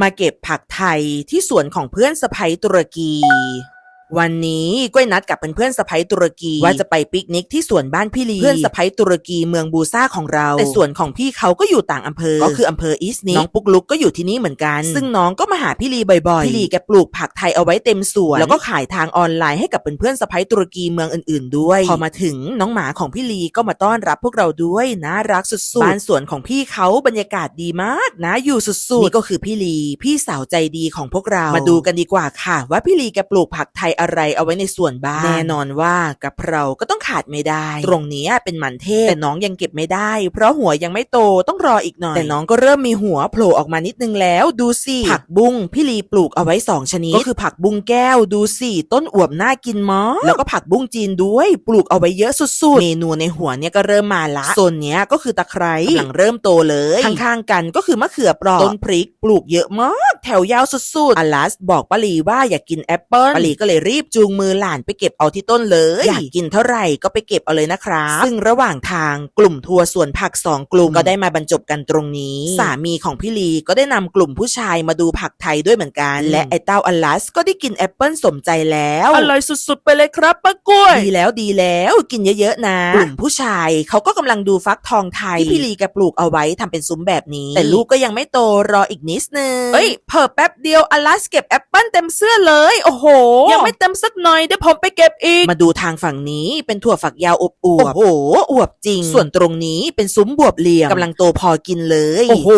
มาเก็บผักไทยที่สวนของเพื่อนสะพ้ยตุรกี วันนี้ก้อยนัดกับเพื่อนๆสะพ้ยตุรกีว่าจะไปปิกนิกที่สวนบ้านพี่ลีเพื่อนสะพ้ยตุรกีเมืองบูซ่าของเรา แต่สวนของพี่เขาก็อยู่ต่างอำเภอ ก็คืออำเภออิสนิน้องปุกลุกก็อยู่ที่นี่เหมือนกัน ซึ่งน้องก็มาหาพี่ลีบ่อยๆพี่ลีแกปลูกผักไทยเอาไว้เต็มสวน แล้วก็ขายทางออนไลน์ให้กับเพื่อนๆสะพ้ยตุรกีเมืองอื่นๆ ด้วย พอมาถึงน้องหมาของพี่ลีก็มาต้อนรับพวกเราด้วยน่ารักสุดๆบ้านสวนของพี่เขาบรรยากาศดีมากนะอยู่สุดๆนี่ก็คือพี่ลี พี่สาวใจดีของพวกเรามาดูกันดีกว่าค่ะ ว่าพี่ลีแกปลูกผักไทยอะไรเอาไว้ในสวนบ้างแน่นอนว่ากะเพราก็ต้องขาดไม่ได้ ตรงเนี้ยเป็นมันเทศแต่น้องยังเก็บไม่ได้ เพราะหัวยังไม่โตต้องรออีกหน่อย แต่น้องก็เริ่มมีหัวโผล่ออกมานิดนึงแล้วดูสิผักบุ้งพี่ลีปลูกเอาไว้สองชนิดก็คือผักบุ้งแก้วดูสิต้นอวบน่ากินมากแล้วก็ผักบุ้งจีนด้วยปลูกเอาไว้เยอะสุดๆ เมนูในหัวเนี่ยก็เริ่มมาละโซนเนี้ยก็คือตะไคร้กำลังเริ่มโตเลย ข้างๆกันก็คือมะเขือเปราะต้นพริกปลูกเยอะมาก แถวยาวสุดๆอลัสบอกป้าลีว่าอยากกินแอปเปิ้ลป้าลีก็เลยรีบจูงมือหลานไปเก็บเอาที่ต้นเลย อยากกินเท่าไหร่ก็ไปเก็บเอาเลยนะครับซึ่งระหว่างทางกลุ่มทัวร์สวนผักสองกลุ่มก็ได้มาบรรจบกันตรงนี้ สามีของพี่ลีก็ได้นำกลุ่มผู้ชายมาดูผักไทยด้วยเหมือนกัน และไอ้เต้าอลัสก็ได้กินแอปเปิ้ลสมใจแล้วอร่อยสุดๆไปเลยครับป้ากล้วยดีแล้วดีแล้วกินเยอะๆนะกลุ่มผู้ชายเขาก็กำลังดูฟักทองไทยที่พี่ลีแกปลูกเอาไว้ทำเป็นซุ้มแบบนี้ แต่ลูกก็ยังไม่โตรออีกนิดนึงเอ้ยเพิ่แป๊บเดียวอลัสเก็บแอปเปิ้ลเต็มเสื้อเลย โอ้โห ยังไม่เต็มสักหน่อยเดี๋ยวผมไปเก็บอีก มาดูทางฝั่งนี้เป็นถั่วฝักยาวอบอวบโอ้โหอวบจริง ส่วนตรงนี้เป็นซุ้มบวบเหลี่ยมกำลังโตพอกินเลย โอ้โห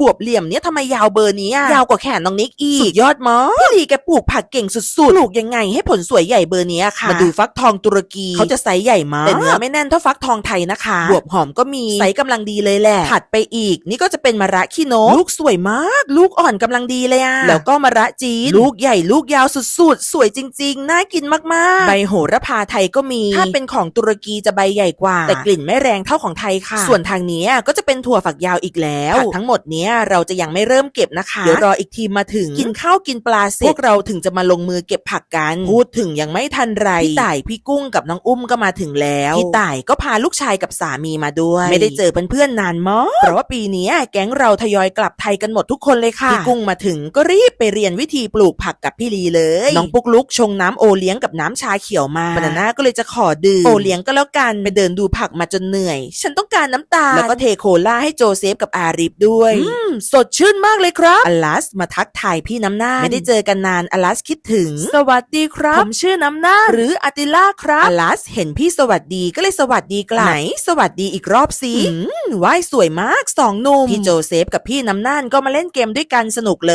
บวบเหลี่ยมเนี้ยทำไมยาวเบอร์นี้อะยาวกว่าแขนน้องนิกอีกสุดยอดมากพี่ลีแกปลูกผักเก่งสุดๆปลูกยังไงให้ผลสวยใหญ่เบอร์เนี้ยค่ะ มาดูฟักทองตุรกีเขาจะไซส์ใหญ่มากแต่เนื้อไม่แน่นเท่าฟักทองไทยนะคะบวบหอมก็มีไซส์กำลังดีเลยแหละถัดไปอีก นี่ก็จะเป็นมะระขี้นกลูกสวยมาก ลูกอ่อนกำลังดีเลยอะแล้วก็มะระจีน ลูกใหญ่ลูกยาวสุดๆ สวยจริง ๆ น่ากินมากๆ ใบโหระพาไทยก็มี ถ้าเป็นของตุรกีจะใบใหญ่กว่า แต่กลิ่นไม่แรงเท่าของไทยค่ะ ส่วนทางเนี้ยก็จะเป็นถั่วฝักยาวอีกแล้วผักทั้งหมดเนี้ยเราจะยังไม่เริ่มเก็บนะคะ เดี๋ยวรออีกทีมมาถึง กินข้าวกินปลาเสร็จพวกเราถึงจะมาลงมือเก็บผักกัน พูดถึงยังไม่ทันไร พี่ต่ายพี่กุ้งกับน้องอุ้มก็มาถึงแล้ว พี่ต่ายก็พาลูกชายกับสามีมาด้วย ไม่ได้เจอเพื่อนๆนานมากเพราะว่าปีเนี้ยแก๊งเราทยอยกลับไทยกันหมดทุกคนเลยค่ะพี่กุ้งมาถึงก็รีบไปเรียนวิธีปลูกผักกับพี่ลีเลย น้องปุ๊กลุกชงน้ำโอเลี้ยงกับน้ำชาเขียวมาบานาน่าก็เลยจะขอดื่มโอเลี้ยงก็แล้วกันไปเดินดูผักมาจนเหนื่อย ฉันต้องการน้ำตาลแล้วก็เทโคลาให้โจเซฟกับอาริฟด้วยอืมสดชื่นมากเลยครับอลัสมาทักทายพี่น้ำหน้าไม่ได้เจอกันนานอลัสคิดถึง สวัสดีครับผมชื่อน้ำหน้าหรืออาติล่าครับอลัสเห็นพี่สวัสดีก็เลยสวัสดีกลับไหนสวัสดีอีกรอบสิอืมว่ายสวยมากสองหนุ่มพี่โจเซฟกับพี่น้ำน่านก็มาเล่นเกมด้วยกันสนุกเลย